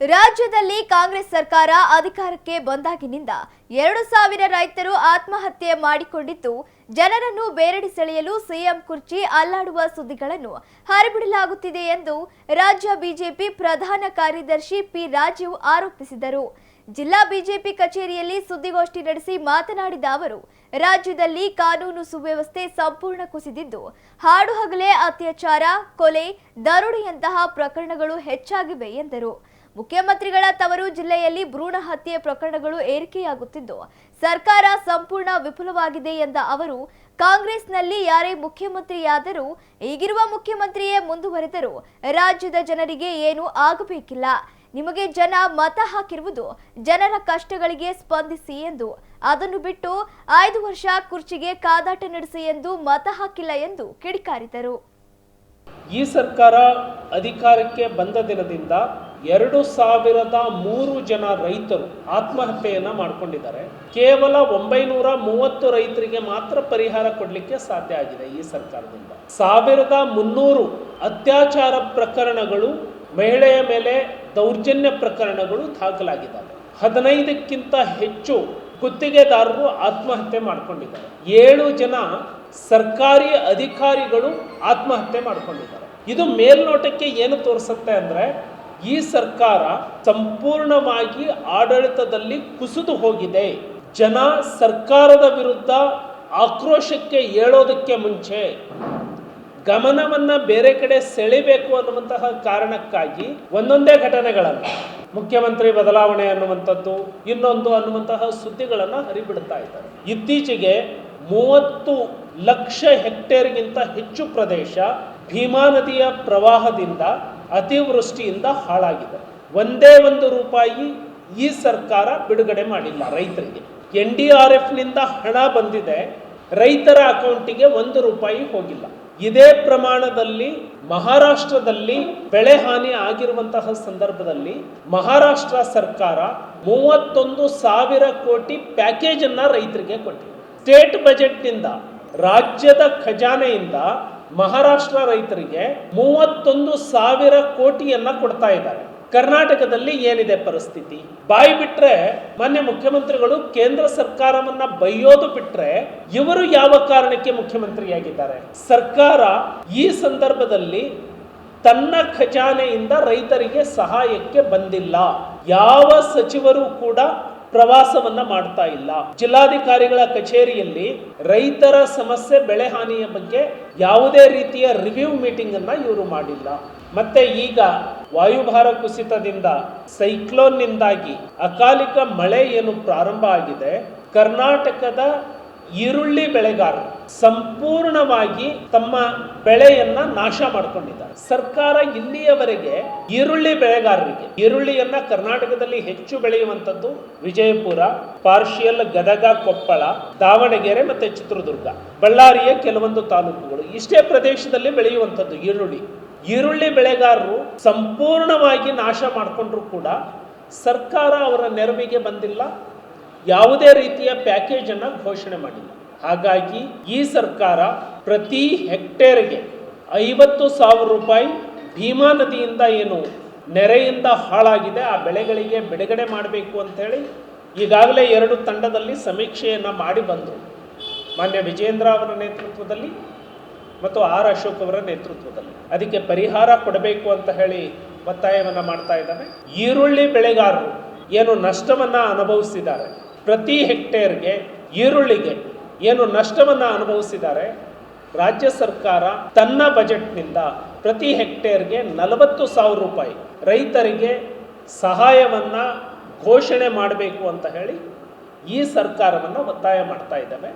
ರಾಜ್ಯದಲ್ಲಿ ಕಾಂಗ್ರೆಸ್ ಸರ್ಕಾರ ಅಧಿಕಾರಕ್ಕೆ ಬಂದಾಗಿನಿಂದ ಎರಡು ಸಾವಿರ ರೈತರು ಆತ್ಮಹತ್ಯೆ ಮಾಡಿಕೊಂಡಿದ್ದು, ಜನರನ್ನು ಬೇರೆಡೆ ಸೆಳೆಯಲು ಸಿಎಂ ಕುರ್ಚಿ ಅಲ್ಲಾಡುವ ಸುದ್ದಿಗಳನ್ನು ಹರಿಬಿಡಲಾಗುತ್ತಿದೆ ಎಂದು ರಾಜ್ಯ ಬಿಜೆಪಿ ಪ್ರಧಾನ ಕಾರ್ಯದರ್ಶಿ ಪಿ ರಾಜೀವ್ ಆರೋಪಿಸಿದರು. ಜಿಲ್ಲಾ ಬಿಜೆಪಿ ಕಚೇರಿಯಲ್ಲಿ ಸುದ್ದಿಗೋಷ್ಠಿ ನಡೆಸಿ ಮಾತನಾಡಿದ ಅವರು, ರಾಜ್ಯದಲ್ಲಿ ಕಾನೂನು ಸುವ್ಯವಸ್ಥೆ ಸಂಪೂರ್ಣ ಕುಸಿದಿದ್ದು ಹಾಡು ಹಗಲೇ ಅತ್ಯಾಚಾರ, ಕೊಲೆ, ದರೋಡೆಯಂತಹ ಪ್ರಕರಣಗಳು ಹೆಚ್ಚಾಗಿವೆ ಎಂದರು. ಮುಖ್ಯಮಂತ್ರಿಗಳ ತವರು ಜಿಲ್ಲೆಯಲ್ಲಿ ಭ್ರೂಣ ಹತ್ಯೆ ಪ್ರಕರಣಗಳು ಏರಿಕೆಯಾಗುತ್ತಿದ್ದು, ಸರ್ಕಾರ ಸಂಪೂರ್ಣ ವಿಫಲವಾಗಿದೆ ಎಂದ ಅವರು, ಕಾಂಗ್ರೆಸ್ನಲ್ಲಿ ಯಾರೇ ಮುಖ್ಯಮಂತ್ರಿಯಾದರೂ ಈಗಿರುವ ಮುಖ್ಯಮಂತ್ರಿಯೇ ಮುಂದುವರೆದರೂ ರಾಜ್ಯದ ಜನರಿಗೆ ಏನೂ ಆಗಬೇಕಿಲ್ಲ. ನಿಮಗೆ ಜನ ಮತ ಹಾಕಿರುವುದು ಜನರ ಕಷ್ಟಗಳಿಗೆ ಸ್ಪಂದಿಸಿ ಎಂದು, ಅದನ್ನು ಬಿಟ್ಟು ಐದು ವರ್ಷ ಕುರ್ಚಿಗೆ ಕಾದಾಟ ನಡೆಸಿ ಎಂದು ಮತ ಹಾಕಿಲ್ಲ ಎಂದು ಕಿಡಿಕಾರಿದರು. ಈ ಸರ್ಕಾರ ಅಧಿಕಾರಕ್ಕೆ ಬಂದ ದಿನದಿಂದ ಎರಡು ಸಾವಿರದ ಮೂರು ಜನ ರೈತರು ಆತ್ಮಹತ್ಯೆಯನ್ನು ಮಾಡಿಕೊಂಡಿದ್ದಾರೆ. ಕೇವಲ ಒಂಬೈನೂರ ಮೂವತ್ತು ರೈತರಿಗೆ ಮಾತ್ರ ಪರಿಹಾರ ಕೊಡಲಿಕ್ಕೆ ಸಾಧ್ಯ ಆಗಿದೆ ಈ ಸರ್ಕಾರದಿಂದ. ಸಾವಿರದ ಮುನ್ನೂರು ಅತ್ಯಾಚಾರ ಪ್ರಕರಣಗಳು ಮಹಿಳೆಯ ಮೇಲೆ ದೌರ್ಜನ್ಯ ಪ್ರಕರಣಗಳು ದಾಖಲಾಗಿದ್ದಾವೆ. ಹದಿನೈದಕ್ಕಿಂತ ಹೆಚ್ಚು ಗುತ್ತಿಗೆದಾರರು ಆತ್ಮಹತ್ಯೆ ಮಾಡಿಕೊಂಡಿದ್ದಾರೆ. ಏಳು ಜನ ಸರ್ಕಾರಿ ಅಧಿಕಾರಿಗಳು ಆತ್ಮಹತ್ಯೆ ಮಾಡಿಕೊಂಡಿದ್ದಾರೆ. ಇದು ಮೇಲ್ನೋಟಕ್ಕೆ ಏನು ತೋರಿಸುತ್ತೆ ಅಂದ್ರೆ ಈ ಸರ್ಕಾರ ಸಂಪೂರ್ಣವಾಗಿ ಆಡಳಿತದಲ್ಲಿ ಕುಸಿದು ಹೋಗಿದೆ. ಜನ ಸರ್ಕಾರದ ವಿರುದ್ಧ ಆಕ್ರೋಶಕ್ಕೆ ಏಳೋದಕ್ಕೆ ಮುಂಚೆ ಗಮನವನ್ನ ಬೇರೆ ಕಡೆ ಸೆಳಿಬೇಕು ಅನ್ನುವಂತಹ ಕಾರಣಕ್ಕಾಗಿ ಒಂದೊಂದೇ ಘಟನೆಗಳನ್ನು ಮುಖ್ಯಮಂತ್ರಿ ಬದಲಾವಣೆ ಅನ್ನುವಂಥದ್ದು, ಇನ್ನೊಂದು ಅನ್ನುವಂತಹ ಸುದ್ದಿಗಳನ್ನು ಹರಿಬಿಡ್ತಾ ಇದ್ದಾರೆ. ಇತ್ತೀಚೆಗೆ ಮೂವತ್ತು ಲಕ್ಷ ಹೆಕ್ಟೇರ್ಗಿಂತ ಹೆಚ್ಚು ಪ್ರದೇಶ ಭೀಮಾ ನದಿಯ ಪ್ರವಾಹದಿಂದ ಅತಿವೃಷ್ಟಿಯಿಂದ ಹಾಳಾಗಿದೆ. ಒಂದೇ ಒಂದು ರೂಪಾಯಿ ಈ ಸರ್ಕಾರ ಬಿಡುಗಡೆ ಮಾಡಿಲ್ಲ ರೈತರಿಗೆ. ಎನ್ ಡಿ ಆರ್ ಎಫ್ನಿಂದ ಹಣ ಬಂದಿದೆ, ರೈತರ ಅಕೌಂಟಿಗೆ ಒಂದು ರೂಪಾಯಿ ಹೋಗಿಲ್ಲ. ಇದೇ ಪ್ರಮಾಣದಲ್ಲಿ ಮಹಾರಾಷ್ಟ್ರದಲ್ಲಿ ಬೆಳೆ ಹಾನಿ ಆಗಿರುವಂತಹ ಸಂದರ್ಭದಲ್ಲಿ ಮಹಾರಾಷ್ಟ್ರ ಸರ್ಕಾರ ಮೂವತ್ತೊಂದು ಸಾವಿರ ಕೋಟಿ ಪ್ಯಾಕೇಜ್ ಅನ್ನ ರೈತರಿಗೆ ಕೊಟ್ಟಿದೆ. ಸ್ಟೇಟ್ ಬಜೆಟ್ನಿಂದ ರಾಜ್ಯದ ಖಜಾನೆಯಿಂದ ಮಹಾರಾಷ್ಟ್ರ ರೈತರಿಗೆ ಮೂವತ್ತೊಂದು ಸಾವಿರ ಕೋಟಿಯನ್ನ ಕೊಡ್ತಾ ಇದ್ದಾರೆ. ಕರ್ನಾಟಕದಲ್ಲಿ ಏನಿದೆ ಪರಿಸ್ಥಿತಿ? ಬಾಯಿ ಬಿಟ್ರೆ ಮಾನ್ಯ ಮುಖ್ಯಮಂತ್ರಿಗಳು ಕೇಂದ್ರ ಸರ್ಕಾರವನ್ನ ಬೈಯೋದು ಬಿಟ್ರೆ ಇವರು ಯಾವ ಕಾರಣಕ್ಕೆ ಮುಖ್ಯಮಂತ್ರಿಯಾಗಿದ್ದಾರೆ? ಸರ್ಕಾರ ಈ ಸಂದರ್ಭದಲ್ಲಿ ತನ್ನ ಖಜಾನೆಯಿಂದ ರೈತರಿಗೆ ಸಹಾಯಕ್ಕೆ ಬಂದಿಲ್ಲ. ಯಾವ ಸಚಿವರು ಕೂಡ ಪ್ರವಾಸವನ್ನ ಮಾಡ್ತಾ ಇಲ್ಲ. ಜಿಲ್ಲಾಧಿಕಾರಿಗಳ ಕಚೇರಿಯಲ್ಲಿ ರೈತರ ಸಮಸ್ಯೆ, ಬೆಳೆ ಹಾನಿಯ ಬಗ್ಗೆ ಯಾವುದೇ ರೀತಿಯ ರಿವ್ಯೂ ಮೀಟಿಂಗ್ ಅನ್ನ ಇವರು ಮಾಡಿಲ್ಲ. ಮತ್ತೆ ಈಗ ವಾಯುಭಾರ ಕುಸಿತದಿಂದ ಸೈಕ್ಲೋನ್ನಿಂದಾಗಿ ಅಕಾಲಿಕ ಮಳೆ ಏನು ಪ್ರಾರಂಭ ಆಗಿದೆ. ಕರ್ನಾಟಕದ ಈರುಳ್ಳಿ ಬೆಳೆಗಾರರು ಸಂಪೂರ್ಣವಾಗಿ ತಮ್ಮ ಬೆಳೆಯನ್ನ ನಾಶ ಮಾಡಿಕೊಂಡಿದ್ದಾರೆ. ಸರ್ಕಾರ ಇಲ್ಲಿಯವರೆಗೆ ಈರುಳ್ಳಿ ಬೆಳೆಗಾರರಿಗೆ, ಈರುಳ್ಳಿಯನ್ನ ಕರ್ನಾಟಕದಲ್ಲಿ ಹೆಚ್ಚು ಬೆಳೆಯುವಂಥದ್ದು ವಿಜಯಪುರ ಪಾರ್ಶಿಯಲ್ ಗದಗ, ಕೊಪ್ಪಳ, ದಾವಣಗೆರೆ ಮತ್ತೆ ಚಿತ್ರದುರ್ಗ, ಬಳ್ಳಾರಿಯ ಕೆಲವೊಂದು ತಾಲೂಕುಗಳು. ಇಷ್ಟೇ ಪ್ರದೇಶದಲ್ಲಿ ಬೆಳೆಯುವಂಥದ್ದು ಈರುಳ್ಳಿ. ಈರುಳ್ಳಿ ಬೆಳೆಗಾರರು ಸಂಪೂರ್ಣವಾಗಿ ನಾಶ ಮಾಡಿಕೊಂಡ್ರು ಕೂಡ ಸರ್ಕಾರ ಅವರ ನೆರವಿಗೆ ಬಂದಿಲ್ಲ. ಯಾವುದೇ ರೀತಿಯ ಪ್ಯಾಕೇಜನ್ನು ಘೋಷಣೆ ಮಾಡಿಲ್ಲ. ಹಾಗಾಗಿ ಈ ಸರ್ಕಾರ ಪ್ರತಿ ಹೆಕ್ಟೇರ್ಗೆ ಐವತ್ತು ಸಾವಿರ ರೂಪಾಯಿ ಭೀಮಾ ನದಿಯಿಂದ ಏನು ನೆರೆಯಿಂದ ಹಾಳಾಗಿದೆ, ಆ ಬೆಳೆಗಳಿಗೆ ಬಿಡುಗಡೆ ಮಾಡಬೇಕು ಅಂಥೇಳಿ ಈಗಾಗಲೇ ಎರಡು ತಂಡದಲ್ಲಿ ಸಮೀಕ್ಷೆಯನ್ನು ಮಾಡಿ ಬಂದರು. ಮಾನ್ಯ ವಿಜೇಂದ್ರ ಅವರ ನೇತೃತ್ವದಲ್ಲಿ ಮತ್ತು ಆರ್ ಅಶೋಕ್ ಅವರ ನೇತೃತ್ವದಲ್ಲಿ. ಅದಕ್ಕೆ ಪರಿಹಾರ ಕೊಡಬೇಕು ಅಂತ ಹೇಳಿ ಒತ್ತಾಯವನ್ನು ಮಾಡ್ತಾ ಇದ್ದಾರೆ ಈರುಳ್ಳಿ ಬೆಳೆಗಾರರು ಏನು ನಷ್ಟವನ್ನು ಅನುಭವಿಸಿದ್ದಾರೆ. ಪ್ರತಿ ಹೆಕ್ಟೇರ್ಗೆ ಈರುಳ್ಳಿಗೆ ಏನು ನಷ್ಟವನ್ನು ಅನುಭವಿಸಿದ್ದಾರೆ, ರಾಜ್ಯ ಸರ್ಕಾರ ತನ್ನ ಬಜೆಟ್ನಿಂದ ಪ್ರತಿ ಹೆಕ್ಟೇರ್ಗೆ ನಲವತ್ತು ಸಾವಿರ ರೂಪಾಯಿ ರೈತರಿಗೆ ಸಹಾಯವನ್ನು ಘೋಷಣೆ ಮಾಡಬೇಕು ಅಂತ ಹೇಳಿ ಈ ಸರ್ಕಾರವನ್ನು ಒತ್ತಾಯ ಮಾಡ್ತಾ ಇದ್ದಾವೆ.